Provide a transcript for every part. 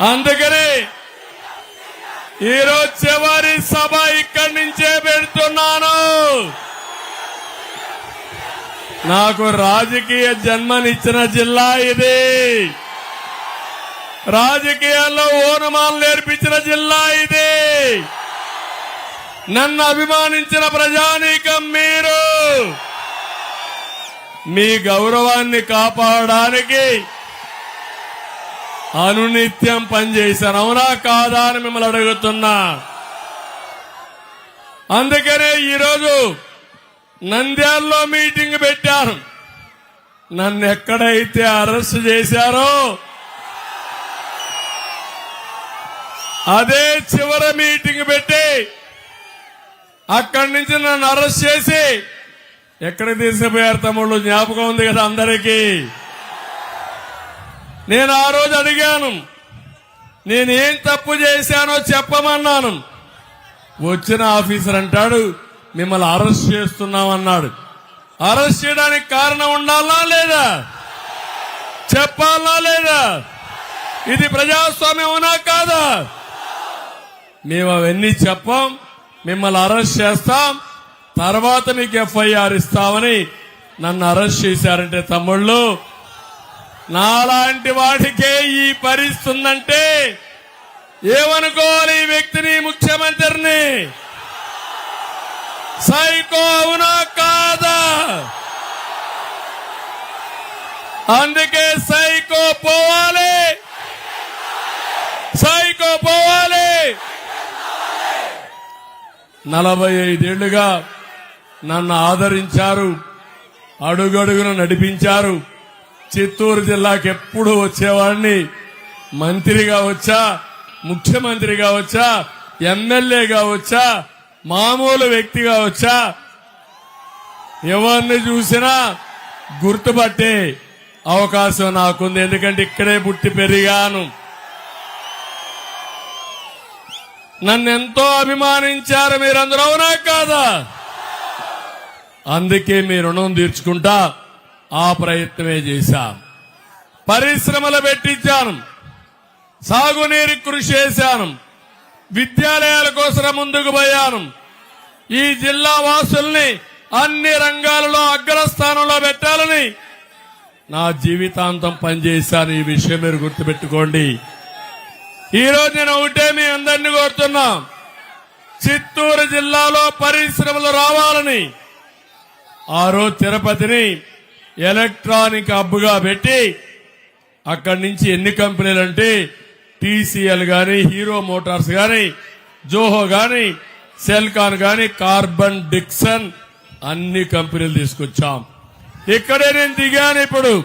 అందుకని ఈరోజు చివరి సభ ఇక్కడి నుంచే పెడుతున్నాను. నాకు రాజకీయ జన్మనిచ్చిన జిల్లా ఇది. రాజకీయాల్లో ఓనమాలు నేర్పించిన జిల్లా ఇది. నన్ను అభిమానించిన ప్రజానీకం మీరు. మీ గౌరవాన్ని కాపాడడానికి అనునిత్యం పనిచేశాను అవునా కాదా అని మిమ్మల్ని అడుగుతున్నా. అందుకనే ఈరోజు నంద్యాలలో మీటింగ్ పెట్టారు. నన్ను ఎక్కడైతే అరెస్ట్ చేశారో అదే చివరి మీటింగ్ పెట్టి అక్కడి నుంచి నన్ను అరెస్ట్ చేసి ఎక్కడ తీసుకుపోయారు తమ్ముళ్ళు? జ్ఞాపకం ఉంది కదా అందరికీ. నేను ఆ రోజు అడిగాను నేనేం తప్పు చేశానో చెప్పమన్నాను. వచ్చిన ఆఫీసర్ అంటాడు మిమ్మల్ని అరెస్ట్ చేస్తున్నామన్నాడు. అరెస్ట్ చేయడానికి కారణం ఉండాలా లేదా? చెప్పాలా లేదా? ఇది ప్రజాస్వామ్యం కాదా? మేము అవన్నీ చెప్పాం మిమ్మల్ని అరెస్ట్ చేస్తాం తర్వాత మీకు ఎఫ్ఐఆర్ ఇస్తామని నన్ను అరెస్ట్ చేశారంటే తమ్ముళ్ళు నాలాంటి వాడికే ఈ పరిస్థితి ఉందంటే ఏమనుకోవాలి ఈ వ్యక్తిని ముఖ్యమంత్రిని? సైకో అవునా కాదా? అందుకే సైకో పోవాలి. సైకో పోవాలి. నలభై ఐదేళ్ళుగా నన్ను ఆదరించారు అడుగడుగున నడిపించారు. చిత్తూరు జిల్లాకి ఎప్పుడు వచ్చేవాడిని. మంత్రిగా వచ్చా ముఖ్యమంత్రిగా వచ్చా ఎమ్మెల్యేగా వచ్చా మామూలు వ్యక్తిగా వచ్చా. ఎవరిని చూసినా గుర్తుపట్టే అవకాశం నాకుంది. ఎందుకంటే ఇక్కడే పుట్టి పెరిగాను. నన్ను ఎంతో అభిమానించారు మీరందరూ అవునా కాదా? అందుకే మీ రుణం తీర్చుకుంటా ఆ ప్రయత్నమే చేశాను పరిశ్రమలు పెట్టించాను. సాగునీరు కృషి చేశాను. విద్యాలయాల కోసం ముందుకు పోయాను. ఈ జిల్లా వాసుల్ని అన్ని రంగాలలో అగ్రస్థానంలో పెట్టాలని నా జీవితాంతం పనిచేశాను. ఈ విషయం మీరు గుర్తుపెట్టుకోండి. ఈ రోజు నేను ఒకటే మీ అందరినీ కోరుతున్నా. చిత్తూరు జిల్లాలో పరిశ్రమలు రావాలని. ఆ రోజు తిరుపతిని ఎలక్ట్రానిక్ హబ్గా పెట్టి అక్కడి నుంచి ఎన్ని కంపెనీలు అంటే టీసీఎల్ గాని హీరో మోటార్స్ గాని జోహో గాని సెల్కాన్ గాని కార్బన్ డిక్సన్ అన్ని కంపెనీలు తీసుకొచ్చాం. ఇక్కడే నేను దిగాను ఇప్పుడు.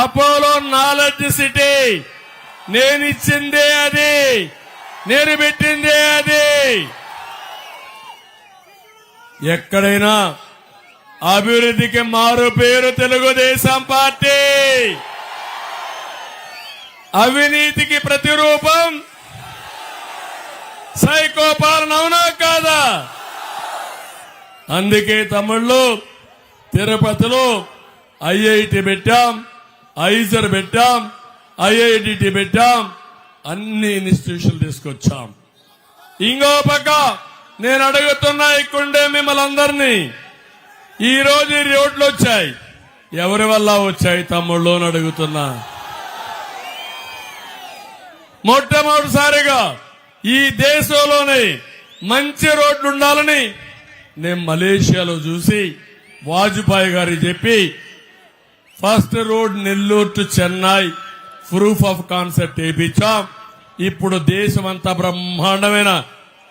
Apollo knowledge city. నేను ఇచ్చిందే అది. నేను పెట్టిందే అది. ఎక్కడైనా అభివృద్ధికి మారు పేరు తెలుగుదేశం పార్టీ. అవినీతికి ప్రతిరూపం సైకో పాలన అవునా కాదా? అందుకే తమిళ్ళు తిరుపతిలో ఐఐటి పెట్టాం ఐజర్ పెట్టాం ఐఐటి పెట్టాం అన్ని ఇన్స్టిట్యూషన్లు తీసుకొచ్చాం. ఇంకో పక్క నేను అడుగుతున్నా ఇక్కడే మిమ్మల్ని అందరినీ. ఈ రోజు ఈ రోడ్లు వచ్చాయి. ఎవరి వల్ల వచ్చాయి తమ్ముళ్ళు అని అడుగుతున్నా. మొట్టమొదటిసారిగా ఈ దేశంలోనే మంచి రోడ్లు ఉండాలని నేను మలేషియాలో చూసి వాజ్పేయి గారి చెప్పి first road Nellore to Chennai proof of concept వేయించాం. ఇప్పుడు దేశమంతా బ్రహ్మాండమైన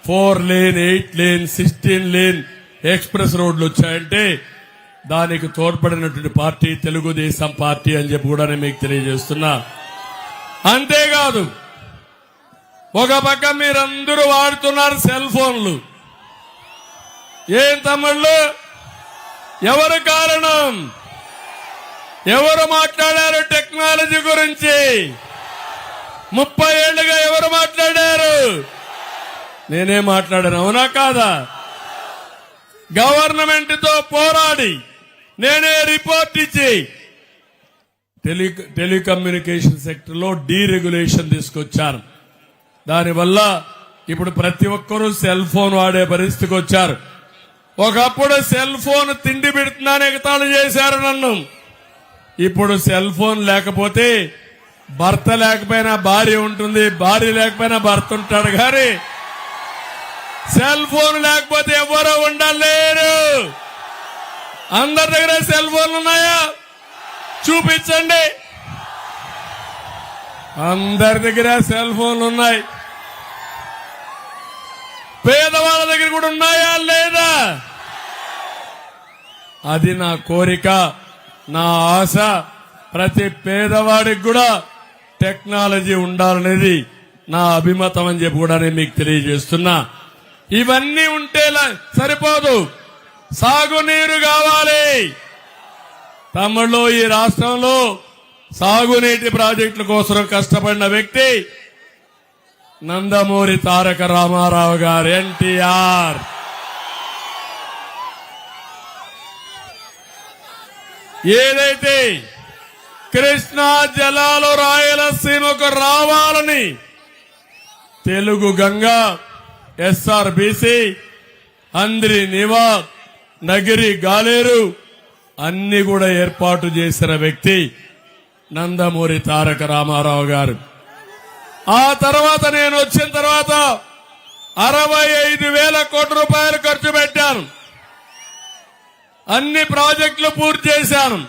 four lane eight lane sixteen lane express రోడ్లు వచ్చాయంటే దానికి తోడ్పడినటువంటి పార్టీ తెలుగుదేశం పార్టీ అని చెప్పి కూడా నేను మీకు తెలియజేస్తున్నా. అంతేకాదు ఒక పక్క మీరందరూ వాడుతున్నారు సెల్ ఫోన్లు. ఏం తమ్ముళ్ళు? ఎవరు కారణం? ఎవరు మాట్లాడారు టెక్నాలజీ గురించి? ముప్పై ఏళ్ళుగా ఎవరు మాట్లాడారు? నేనే మాట్లాడాను అవునా కాదా? గవర్నమెంట్తో పోరాడి నేనే రిపోర్ట్ ఇచ్చి టెలి టెలికమ్యూనికేషన్ సెక్టర్లో డీరెగ్యులేషన్ తీసుకొచ్చారు. దానివల్ల ఇప్పుడు ప్రతి ఒక్కరూ సెల్ ఫోన్ వాడే పరిస్థితికి వచ్చారు. ఒకప్పుడు సెల్ ఫోన్ తిండి పెడుతున్నాను ఎగతాళి చేశారు నన్ను. ఇప్పుడు సెల్ ఫోన్ లేకపోతే భర్త లేకపోయినా భార్య ఉంటుంది భార్య లేకపోయినా భర్త ఉంటాడు కానీ సెల్ ఫోన్ లేకపోతే ఎవరో ఉండలేరు. అందరి దగ్గర సెల్ ఫోన్లు ఉన్నాయా? చూపించండి. అందరి దగ్గర సెల్ ఫోన్లు ఉన్నాయి. పేదవాళ్ళ దగ్గర కూడా ఉన్నాయా లేదా? అది నా కోరిక నా ఆశ. ప్రతి పేదవాడికి కూడా టెక్నాలజీ ఉండాలనేది నా అభిమతం అని చెప్పి కూడా నేను మీకు తెలియజేస్తున్నా. ఇవన్నీ ఉంటేలా సరిపోదు. సాగునీరు కావాలి. తమ్ముళ్ళు ఈ రాష్ట్రంలో సాగునీటి ప్రాజెక్టుల కోసం కష్టపడిన వ్యక్తి నందమూరి తారక రామారావు గారు ఎన్టీఆర్. ఏదైతే కృష్ణా జలాలు రాయలసీమకు రావాలని తెలుగు గంగా ఎస్ఆర్బిసి అంద్రి నివా నగిరి గాలేరు అన్ని కూడా ఏర్పాటు చేసిన వ్యక్తి నందమూరి తారక రామారావు గారు. ఆ తర్వాత నేను వచ్చిన తర్వాత అరవై ఐదు వేల కోట్ల రూపాయలు ఖర్చు పెట్టాను. అన్ని ప్రాజెక్టులు పూర్తి చేశాను.